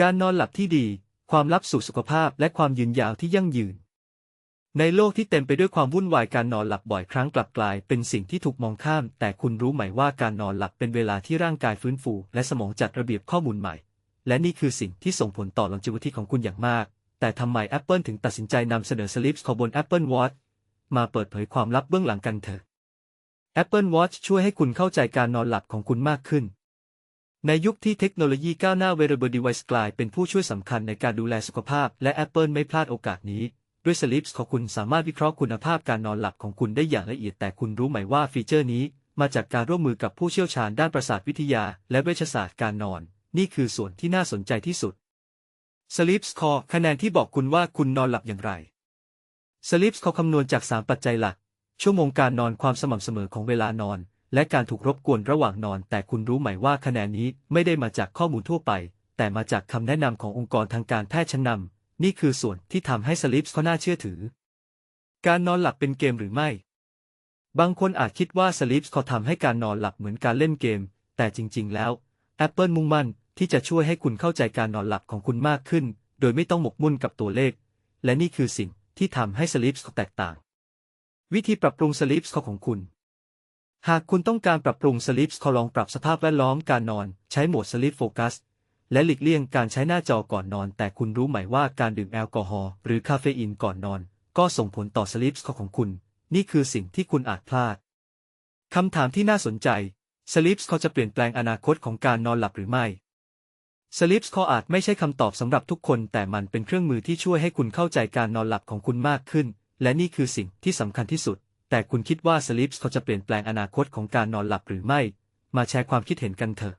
การนอนหลับที่ดี ความลับสู่สุขภาพและความยืนยาวที่ยั่งยืน ในโลกที่เต็มไปด้วยความวุ่นวายการนอนหลับบ่อยครั้งกลับกลายเป็นสิ่งที่ถูกมองข้าม แต่คุณรู้ไหมว่าการนอนหลับเป็นเวลาที่ร่างกายฟื้นฟู และสมองจัดระเบียบข้อมูลใหม่ และนี่คือสิ่งที่ส่งผลต่อ longevity ของคุณอย่างมาก แต่ทำไม Apple ถึงตัดสินใจนำเสนอ Sleep Score บน Apple Watch มาเปิดเผยความลับเบื้องหลังกันเถอะ Apple Watch ช่วยให้คุณเข้าใจการนอนหลับของคุณมากขึ้น ในยุคที่เทคโนโลยีก้าวหน้า wearable device กลายเป็นผู้ช่วยสำคัญในการดูแลสุขภาพ และ Apple ไม่พลาดโอกาสนี้ ด้วย Sleep Score คุณสามารถวิเคราะห์คุณภาพการนอนหลับของคุณได้อย่างละเอียดแต่คุณรู้ไหมว่าฟีเจอร์นี้ มาจากการร่วมมือกับผู้เชี่ยวชาญด้านประสาทวิทยา และเวชศาสตร์การนอน นี่คือส่วนที่น่าสนใจที่สุด Sleep Score คะแนนที่บอกคุณว่าคุณนอนหลับอย่างไร Sleep Score คำนวณจาก 3 ปัจจัยหลัก ชั่วโมงการนอนความสม่ำเสมอของเวลานอน และการถูกรบกวนระหว่างนอน แต่คุณรู้ไหมว่าคะแนนนี้ไม่ได้มาจากข้อมูลทั่วไป แต่มาจากคำแนะนำขององค์กรทางการแพทย์ชั้นนำนี่คือส่วนที่ทำให้ Sleep Score น่าเชื่อถือ การนอนหลับเป็นเกมหรือไม่ บางคนอาจคิดว่า Sleep Score ทำให้การนอนหลับเหมือนการเล่นเกม แต่จริง ๆ แล้ว Apple มุ่งมั่นที่จะช่วยให้คุณเข้าใจการนอนหลับของคุณมากขึ้น โดยไม่ต้องหมกมุ่นกับตัวเลข และนี่คือสิ่งที่ทำให้ Sleep Score แตกต่าง วิธีปรับปรุง Sleep Score ของคุณ หากคุณต้องการปรับปรุง Sleep Score ลองปรับสภาพแวดล้อมการนอน ใช้โหมด Sleep Focus และหลีกเลี่ยงการใช้หน้าจอก่อนนอน แต่คุณรู้ไหมว่าการดื่มแอลกอฮอล์หรือคาเฟอีนก่อนนอน ก็ส่งผลต่อ Sleep Score ของคุณ นี่คือสิ่งที่คุณอาจพลาดคำถามที่น่าสนใจ Sleep Score จะเปลี่ยนแปลงอนาคตของการนอนหลับหรือไม่ Sleep Score อาจไม่ใช่คำตอบสำหรับทุกคน แต่มันเป็นเครื่องมือที่ช่วยให้คุณเข้าใจการนอนหลับของคุณมากขึ้น และนี่คือสิ่งที่สำคัญที่สุด แต่คุณคิดว่าสลิปส์เขาจะเปลี่ยนแปลงอนาคตของการนอนหลับหรือไม่ มาแชร์ความคิดเห็นกันเถอะ